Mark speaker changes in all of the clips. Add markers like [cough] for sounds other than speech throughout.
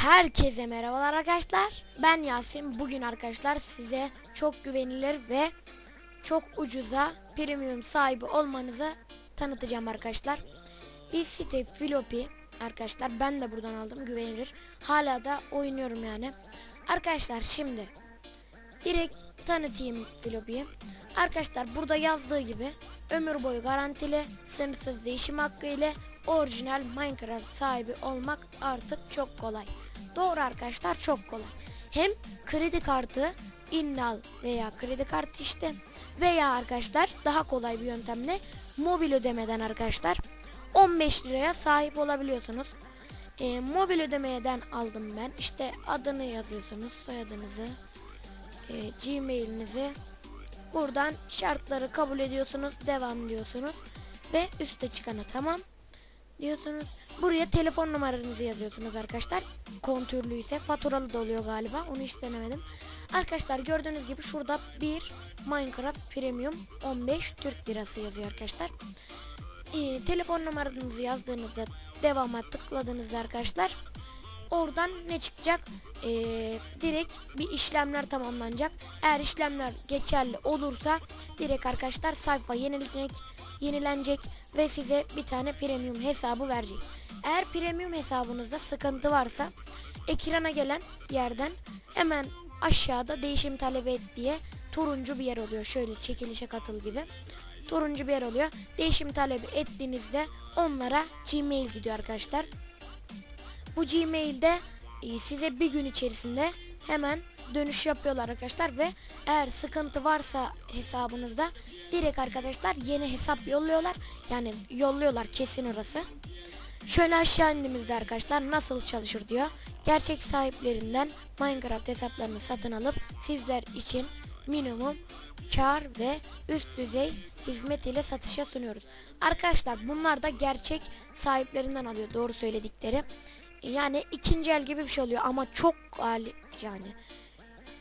Speaker 1: Herkese merhabalar arkadaşlar. Ben Yasin. Bugün arkadaşlar size çok güvenilir ve çok ucuza premium sahibi olmanızı tanıtacağım arkadaşlar. Bir site Floppy arkadaşlar ben de buradan aldım güvenilir. Hala da oynuyorum yani. Arkadaşlar şimdi direkt tanıtayım Floppy'yi. Arkadaşlar burada yazdığı gibi ömür boyu garantili, sınırsız değişim hakkı ile orijinal Minecraft sahibi olmak artık çok kolay. Doğru arkadaşlar çok kolay. Hem kredi kartı innal veya kredi kartı işte veya arkadaşlar daha kolay bir yöntemle mobil ödemeden arkadaşlar 15 liraya sahip olabiliyorsunuz. Ee, mobil ödemeden aldım ben. İşte adını yazıyorsunuz, soyadınızı, e, gmailinizi. Buradan şartları kabul ediyorsunuz, devam diyorsunuz ve üste çıkana tamam diyorsunuz. Buraya telefon numaranızı yazıyorsunuz arkadaşlar. Kontürlü ise faturalı da oluyor galiba. Onu hiç denemedim. Arkadaşlar gördüğünüz gibi şurada bir Minecraft Premium 15 Türk Lirası yazıyor arkadaşlar. Ee, telefon numaranızı yazdığınızda devama tıkladığınızda arkadaşlar oradan ne çıkacak? Ee, direkt bir işlemler tamamlanacak. Eğer işlemler geçerli olursa direkt arkadaşlar sayfa yenilecek, yenilenecek ve size bir tane premium hesabı verecek. Eğer premium hesabınızda sıkıntı varsa ekrana gelen yerden hemen aşağıda değişim talep et diye turuncu bir yer oluyor. Şöyle çekilişe katıl gibi. Turuncu bir yer oluyor. Değişim talebi ettiğinizde onlara Gmail gidiyor arkadaşlar. Bu Gmail'de e, size bir gün içerisinde hemen dönüş yapıyorlar arkadaşlar ve eğer sıkıntı varsa hesabınızda direkt arkadaşlar yeni hesap yolluyorlar. Yani yolluyorlar kesin orası. Şöyle aşağı indiğimizde arkadaşlar nasıl çalışır diyor. Gerçek sahiplerinden Minecraft hesaplarını satın alıp sizler için minimum kar ve üst düzey hizmet ile satışa sunuyoruz. Arkadaşlar bunlar da gerçek sahiplerinden alıyor doğru söyledikleri. Yani ikinci el gibi bir şey oluyor ama çok yani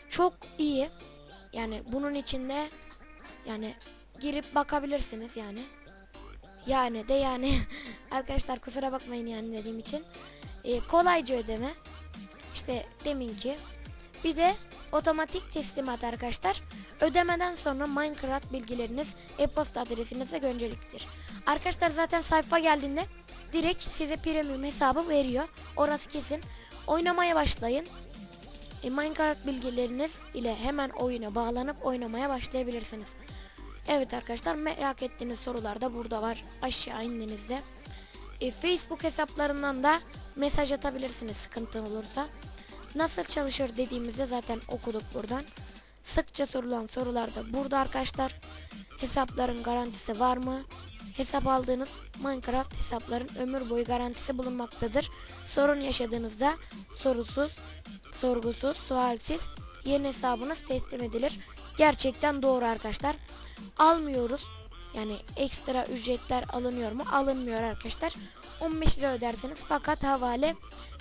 Speaker 1: çok iyi. Yani bunun içinde yani girip bakabilirsiniz yani. Yani de yani [laughs] arkadaşlar kusura bakmayın yani dediğim için. Ee, kolayca ödeme. İşte deminki. Bir de otomatik teslimat arkadaşlar. Ödemeden sonra Minecraft bilgileriniz e-posta adresinize gönderecektir. Arkadaşlar zaten sayfa geldiğinde direkt size premium hesabı veriyor. Orası kesin. Oynamaya başlayın. E, Minecraft bilgileriniz ile hemen oyuna bağlanıp oynamaya başlayabilirsiniz. Evet arkadaşlar merak ettiğiniz sorular da burada var. Aşağı indiğinizde. E, Facebook hesaplarından da mesaj atabilirsiniz sıkıntı olursa. Nasıl çalışır dediğimizde zaten okuduk buradan. Sıkça sorulan sorular da burada arkadaşlar. Hesapların garantisi var mı? Hesap aldığınız Minecraft hesapların ömür boyu garantisi bulunmaktadır. Sorun yaşadığınızda sorusuz, sorgusuz, sualsiz yeni hesabınız teslim edilir. Gerçekten doğru arkadaşlar. Almıyoruz. Yani ekstra ücretler alınıyor mu? Alınmıyor arkadaşlar. 15 lira ödersiniz fakat havale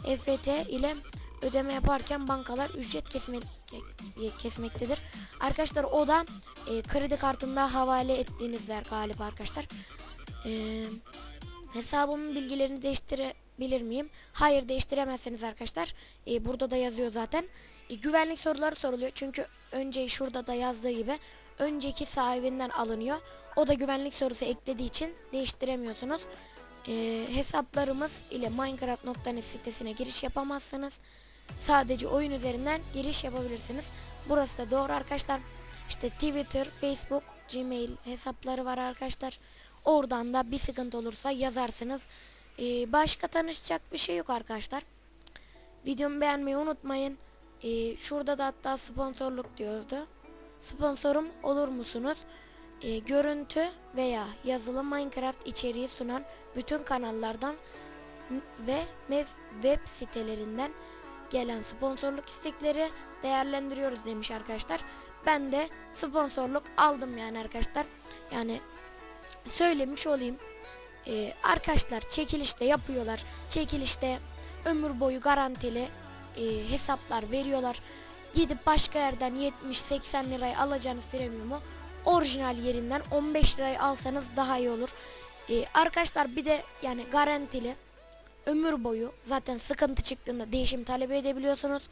Speaker 1: EFT ile ödeme yaparken bankalar ücret kesme, kesmektedir. Arkadaşlar o da e, kredi kartında havale ettiğinizler galiba arkadaşlar. E, hesabımın bilgilerini değiştirebilir miyim? Hayır değiştiremezsiniz arkadaşlar. E, burada da yazıyor zaten. E, güvenlik soruları soruluyor. Çünkü önce şurada da yazdığı gibi önceki sahibinden alınıyor. O da güvenlik sorusu eklediği için değiştiremiyorsunuz. E, hesaplarımız ile Minecraft.net sitesine giriş yapamazsınız. Sadece oyun üzerinden giriş yapabilirsiniz. Burası da doğru arkadaşlar. İşte Twitter, Facebook, Gmail hesapları var arkadaşlar. Oradan da bir sıkıntı olursa yazarsınız. Ee, başka tanışacak bir şey yok arkadaşlar. Videomu beğenmeyi unutmayın. Ee, şurada da hatta sponsorluk diyordu. Sponsorum olur musunuz? Ee, görüntü veya yazılı Minecraft içeriği sunan bütün kanallardan ve web sitelerinden gelen sponsorluk istekleri değerlendiriyoruz demiş arkadaşlar. Ben de sponsorluk aldım yani arkadaşlar. Yani söylemiş olayım. Ee, arkadaşlar çekilişte yapıyorlar. Çekilişte ömür boyu garantili e, hesaplar veriyorlar. Gidip başka yerden 70-80 liraya alacağınız premiumu orijinal yerinden 15 liraya alsanız daha iyi olur. Ee, arkadaşlar bir de yani garantili ömür boyu zaten sıkıntı çıktığında değişim talep edebiliyorsunuz.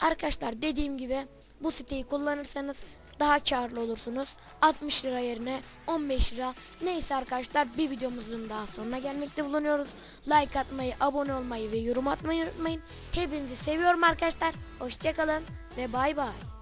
Speaker 1: Arkadaşlar dediğim gibi bu siteyi kullanırsanız daha karlı olursunuz. 60 lira yerine 15 lira. Neyse arkadaşlar bir videomuzun daha sonuna gelmekte bulunuyoruz. Like atmayı, abone olmayı ve yorum atmayı unutmayın. Hepinizi seviyorum arkadaşlar. Hoşçakalın ve bay bay.